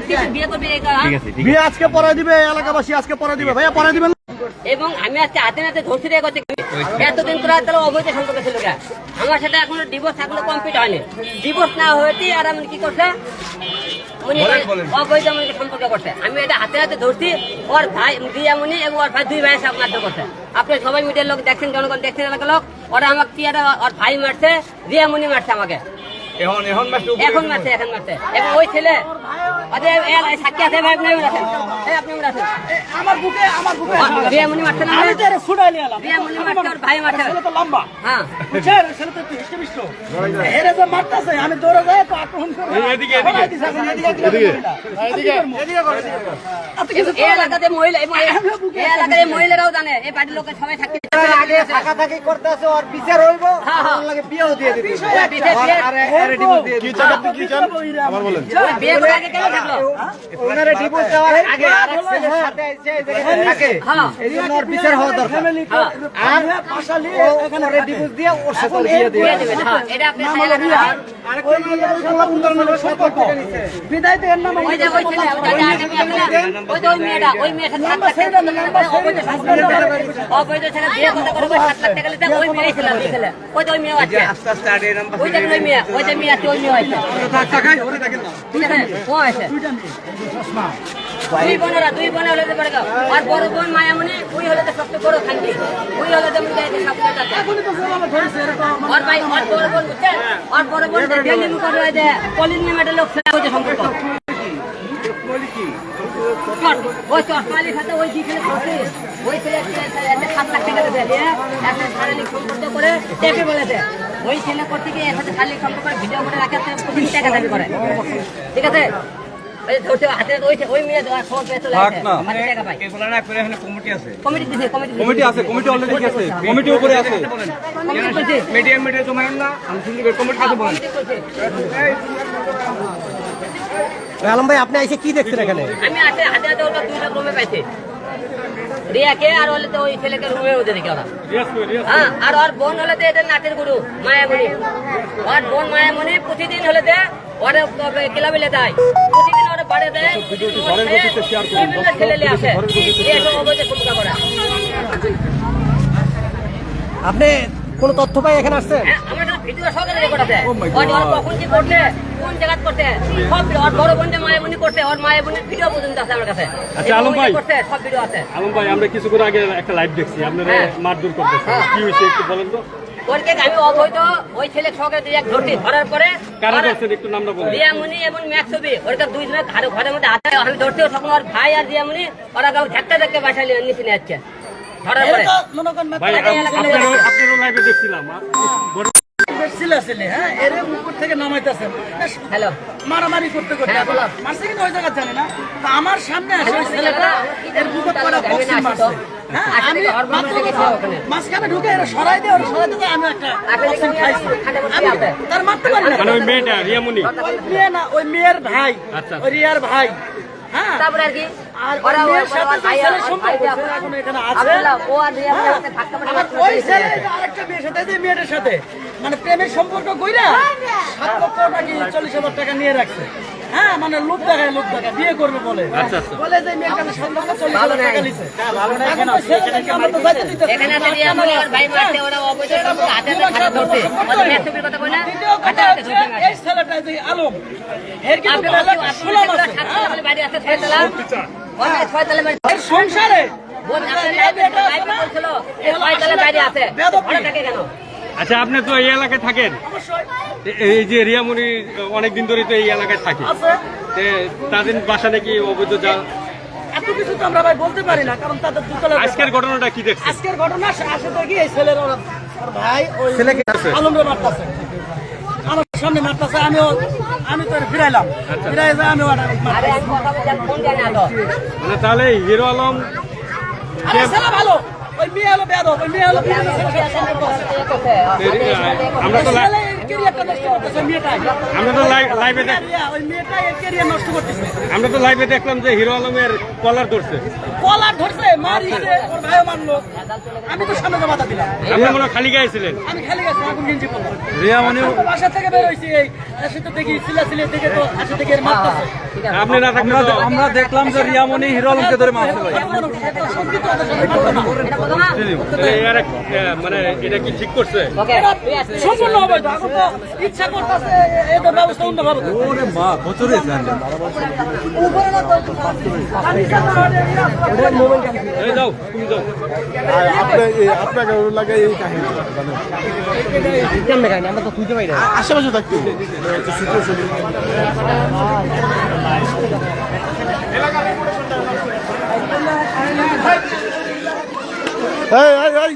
ঠিক আছে বিয়ে আজকে পরে দিবে এলাকাবাসী আজকে পরে দিবে। ভাইয়া পরে দিবেন এবং আমি আজকে হাতে নাতে ধরছি রে করছি এতদিন তোরা তাহলে অবৈধ সম্পর্ক ছিল আমার সাথে এখনও ডিভোর্স এখনও কমপ্লিট হয়নি। ডিভোর্স না হয়েছে আর আমি কি করছে? উনি অবৈধ আমাকে সম্পর্ক করছে। আমি এটা হাতে হাতে ধরছি ওর ভাই দিয়ামণি এবং ওর ভাই দুই ভাই সব মারধর করছে। আপনি সবাই মিডিয়ার লোক দেখছেন জনগণ দেখছেন এলাকার লোক। ওরা আমাকে কি ওর ভাই মারছে দিয়ামণি মারছে আমাকে। এখন এখন মাসে এখন মারছে এখন মারছে এবং ওই ছেলে আরে এ সাক্ষী আছে ভাই আপনি আছেন এই আপনি আছেন? আমার বুকে আমার বুকে। দিয়ামণি মারছে না আমি তো এর ফুটাই নিয়ে এলাম। দিয়ামণি মারছে ওর ভাই মারছে। ছেলে তো লম্বা। হ্যাঁ। বুঝছেন? ছেলে তো একটু হিষ্টমিষ্ট হেরে যে মারতাছে আমি দৌড়ে যাই তো আক্রমণ করে এদিকে, এদিকে। সবাই দিছে, এখন এদিকে এদিকে এদিকে। এদিকে। করো আপনি কিছু এই এলাকাতে মহিলা এই মহিলা- এই এলাকার এই মহিলারাও জানে এই বাড়ির লোকের সবাই আগে থাকা থাকি করতেছে ওর বিচার হইব। হ্যাঁ, হ্যাঁ। ওর লাগে বিয়েও দিয়ে দিবি ওই বিদেশ বিয়ে- আরে আরে ডিভোর্স দিয়ে দিবি ওই বিয়ে করে আগে কেন থাকল? ওনারে ডিভোর্স দেওয়ার আগে আরেক সাথে এসে থাকে হ্যাঁ। এই জন্য ওর বিচার হওয়া দরকার। হ্যাঁ। আর পাশালি এখানে ডিভোর্স দিয়ে ওর সাথে বিয়ে দিয়ে দেবেন হ্যাঁ এটা আপনি এলাকার বিদায় তো এর নাম ওই যে ওই ওই যে আগে মেয়ে ওই যে ওই মেয়েটা ওই মেয়েটা সাত লাখ টাকা অবৈধ অবৈধ ছেলে বিয়ে কথা করে সাত লাখ টাকা ওই মেয়ে ছিল ওই ছেলে। ওই যে ওই মেয়ে আছে। আস্তে আস্তে আরে নাম্বার ওই যে ওই মেয়ে ওই যে মেয়ে আছে ওই মেয়ে আছে ঠিক আছে ও আছে দুই বোনেরা, দুই বোনে হলে পারে। আর বড় বোন মায়ামণি ওই হলে সবচেয়ে বড় খান্তি ওই হলে তো মুখে সবচেয়ে ওর ভাই, ওর বড় বোন বুঝছেন ওর বড় বোন ডেলি মুখ করে যে কলিন একটা লোক ছেলে হচ্ছে সম্পর্ক। ওই চটমালির সাথে ওই দিকে বসে। ওই ছেলে সাত লাখ টাকা দিয়ে একটা শারীরিক সম্পর্ক করে টেপে বলেছে। ওই ছেলে করতে গিয়ে এর সাথে শারীরিক সম্পর্ক ভিডিও করে রাখে পঁচিশ টাকা দাবি করে। ঠিক আছে? কমিটি আছে। কমিটি দিছে কমিটি কমিটি আছে কমিটি অলরেডি আছে কমিটি উপরে আছে। কমিটি মিডিয়া জমা না। কমিটি কাছে বলেন। আলম ভাই আপনি এসে কি দেখছেন এখানে? আমি হাতে হাতে দুইটা রুমে পাইছি। রিয়াকে আর হলে তো ওই ছেলেকে রুমে ওদের দেখে ওরা হ্যাঁ আর ওর বোন হলে তো এদের নাচের গুরু মায়ামণি। ওর বোন মায়ামণি প্রতিদিন হলে তো ওরে ক্লাবে লে দেয় প্রতিদিন ওরে বাড়ে দেয়। বিভিন্ন ছেলে নিয়ে আসে। অবৈধ করে। আপনি কোন তথ্য পাই এখানে আসছেন? হ্যাঁ, আমরা তো ভিডিও সহকারে রেকর্ড আছে ওর ওর কখন কি করছে কোন জায়গা করছে সব ওর বড় ওর ভিডিও পর্যন্ত আছে আমার কাছে। আচ্ছা, আলম ভাই। করছে সব ভিডিও আছে। আলম ভাই আমরা কিছুক্ষণ আগে একটা লাইভ দেখছি আপনারা হ্যাঁ। মারধর করতেছেন। কি হয়েছে একটু বলেন তো। ওরকে আমি অবৈধ ওই ছেলে এক ধরার পরে কারা একটু নামটা বলেন। এবং ওরকে দুই ঘরে ঘরের মধ্যে হাতে আমি ধরতে তখন ওর ভাই আর ওরা কেউ ধাক্কা ধাক্কা বাসায় নিয়ে নিচে নিয়ে যাচ্ছে। ধরার পরে। ভাই আগে এলাকায় আপনারও দেখছি। আপনারও লাইভে দেখছিলাম। আ- ছেলে ছেলে হ্যাঁ? এর উপর থেকে নামাইতেছেন হ্যালো। মারামারি করতে করতে। হ্যাঁ, মারছে কিন্তু ওই জায়গা জানি না। আমার সামনে আসে ওই ছেলেটা এর বুকে পড়া বক্সিং মারছে। হ্যাঁ ওখানে। মাঝখানে ঢুকে এরা সরাই দিয়ে ওরা সরাই দিয়ে আমি একটা বক্সিং খাইছি। আমি তার মারতে পারি না। মানে ওই মেয়েটা রিয়ামণি। ওই মেয়ে না ওই মেয়ের ভাই। আচ্ছা। ওই রিয়ার ভাই। হ্যাঁ। তারপরে আর কি? আর ওই ওর- সাথে ভাই ওর সম্পর্ক এখন এখানে আছে। ও আর ধাক্কা মারা আবার মারতে ওই ছেলে আরেকটা মেয়ের সাথে যে মেয়েটার সাথে। মানে প্রেমের সম্পর্ক কইরা সাত লক্ষ নাকি চল্লিশ হাজার টাকা নিয়ে রাখছে? হ্যাঁ মানে লোক দেখায় লোক দেখায়। বিয়ে করবে বলে। আচ্ছা, আচ্ছা। বলে যে মেয়েটা সাত লক্ষ চল্লিশ হাজার টাকা নিছে। এই ছেলেটা আলম এর কিন্তু সংসারে আছে, কেন? আচ্ছা আপনি তো এই এলাকায় থাকেন? এই যে রিয়ামণি অনেকদিন ধরে তো এই এলাকায় থাকে। আছে। তাদের বাসা নাকি অবৈধ যা এত কিছু তো আমরা ভাই বলতে পারি না কারণ তাদের দুতলা আজকের ঘটনাটা কি দেখছেন? আজকের ঘটনা আসে তো কি এই ছেলের ওর ওর ভাই ওই ছেলেকে আলমরে মারতাছে। আমার সামনে মারতাছে আমিও আমি তো ফিরাইলাম। ফিরাই আমি ওটা আলো। মানে তাহলে হিরো আলম আরে ছেলে ভালো। ওই মেয়ে হলো বেয়াদব ওই মেয়ে হলো বিভিন্ন ছেলের সাথে সম্পর্ক আছে। এ করছে, এ- আমাদের সাথে এ করছে। আমরা তো আমরা তো লাইভ আমরা তো দেখলাম যে হিরো আলমের কলার ধরছে। কলার ধরছে মারিছে ওর ভাইও মারলো। আমি তো সামনে বাধা দিলাম। আপনি মনে হয় খালি গায়ে আমি খেলে গেঞ্জি পরলাম রিয়া মনি বাসা থেকে বের হইছি এই এসে তো দেখি সিলা সিলে দেখে তো আসে থেকে এর আপনি না থাকলে আমরা দেখলাম যে রিয়া মনি হিরো আলমকে ধরে মারছে। ভাই মানে এটা কি ঠিক করছে। সম্পূর্ণ অবৈধ তো ইচ্ছা করতেছে এদের ব্যবস্থা অন্যভাবে করতে। ওরে মা বছরে জানেন উপরে না তো যাও তুমি যাও। আপনাকে লাগে এই কাহিনী। আশেপাশে থাকতে হবে। এই, এই,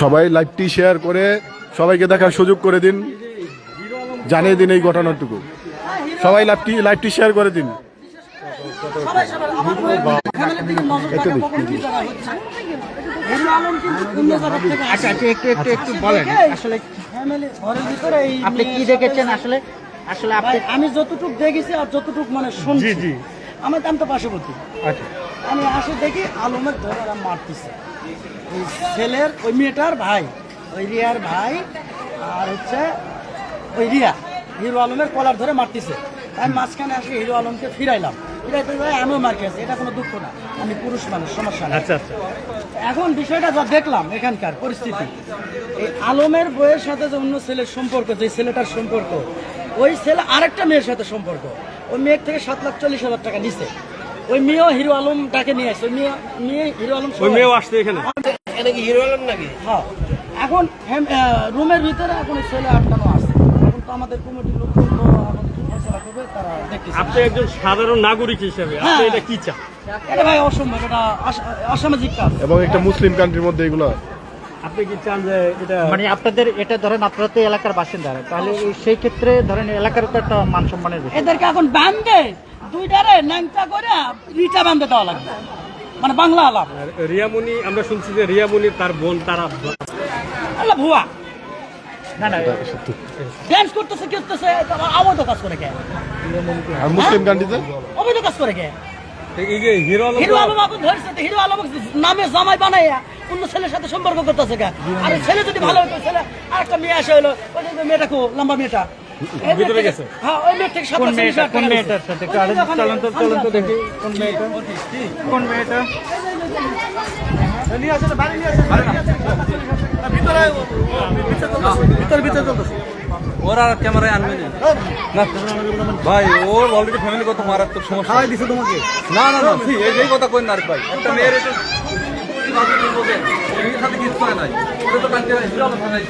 সবাই লাইভটি শেয়ার করে সবাইকে দেখার সুযোগ করে দিন। জানিয়ে দিন এই ঘটনাটুকু। সবাই লাইভটি লাইভটি শেয়ার করে দিন। সবাই আমার আচ্ছা আচ্ছা একটু একটু একটু বলেন আসলে আপনি কি দেখেছেন আসলে? আসলে আমি যতটুক দেখেছি আর যতটুকু মানে শুনছি আমি তো- আমি তো পার্শ্ববর্তী। আমি আসে দেখি আলমের ধরে ওরা মারতেছে। ওই ছেলের ওই মেয়েটার ভাই ওই রিয়ার ভাই আর হচ্ছে ওই রিয়া। হিরো আলমের কলার ধরে মারতেছে। আমি মাঝখানে আসে হিরো আলমকে ফিরাইলাম। ফিরাইতে যাই আমিও মার খেয়েছি। এটা কোনো দুঃখ না। আমি পুরুষ মানুষ সমস্যা নেই। আচ্ছা আচ্ছা। এখন বিষয়টা যা দেখলাম এখানকার পরিস্থিতি এই আলমের বইয়ের সাথে যে অন্য ছেলের সম্পর্ক যে ছেলেটার সম্পর্ক ওই ছেলে আরেকটা মেয়ের সাথে সম্পর্ক। ওই মেয়ের থেকে সাত লাখ চল্লিশ হাজার টাকা নিছে। ওই মেয়েও হিরো আলম আলমটাকে নিয়ে আসছে ওই মেয়ে মেয়ে হিরো আলম ওই মেয়েও আসছে এখানে। হ্যাঁ। এখন রুমের ভিতরে এখন ওই ছেলে আটকানো আছে। এখন তো আমাদের কমিটির লোক তো এখন করবে তারা দেখতেছে আপনি একজন সাধারণ নাগরিক হিসেবে আপনি এটা কি চান? এটা ভাই অসম্ভব এটা অসামাজিক কাজ। এবং একটা মুসলিম কান্ট্রির মধ্যে এগুলো। আপনি কি চান যে এটা মানে আপনাদের এটা ধরেন আপনারা তো এলাকার বাসিন্দারা তাহলে সেই ক্ষেত্রে ধরেন এলাকার তো একটা মান সম্মানের এদেরকে এখন বান্ধে দুইটারে ন্যাংটা করে রিটা বান্ধে দেওয়া লাগবে। মানে বাংলা আলাপ। রিয়ামণি আমরা শুনছি যে রিয়ামণি তার বোন তারা আল্লাহ ভুয়া। না না ড্যান্স করতেছে করতেছে অবৈধ কাজ করে কে? আর মুসলিম কান্ট্রিতে অবৈধ কাজ করে কে? এই যে হিরো আলম হিরো আলম আপনি ধরছে হিরো আলম নামে জামাই বানাইয়া অন্য ছেলের সাথে সম্পর্ক করতেছে কে? আর ছেলে যদি ভালো হতো ছেলে আর একটা মেয়ে আসে হলো ওই মেয়েটা কো লম্বা মেয়েটা। ভিতরে গেছে? হ্যাঁ ওই মেয়ে থেকে কোন মেয়েটা কোন মেয়েটার সাথে চলন্ত চলন্ত দেখি কোন মেয়েটা? কোন মেয়েটা? ওর আর ক্যামেরায় আনবে না। মানে- ভাই ওর অলরেডি ফ্যামিলি কত মারাত্মক সমস্যা। খাওয়াই দিছে তোমাকে। না না না এই কথা কই না ভাই। একটা মেয়ের এটা সাথে কিছু করে নাই। ওটা তো কাটতে নাই হিরো কথা নাই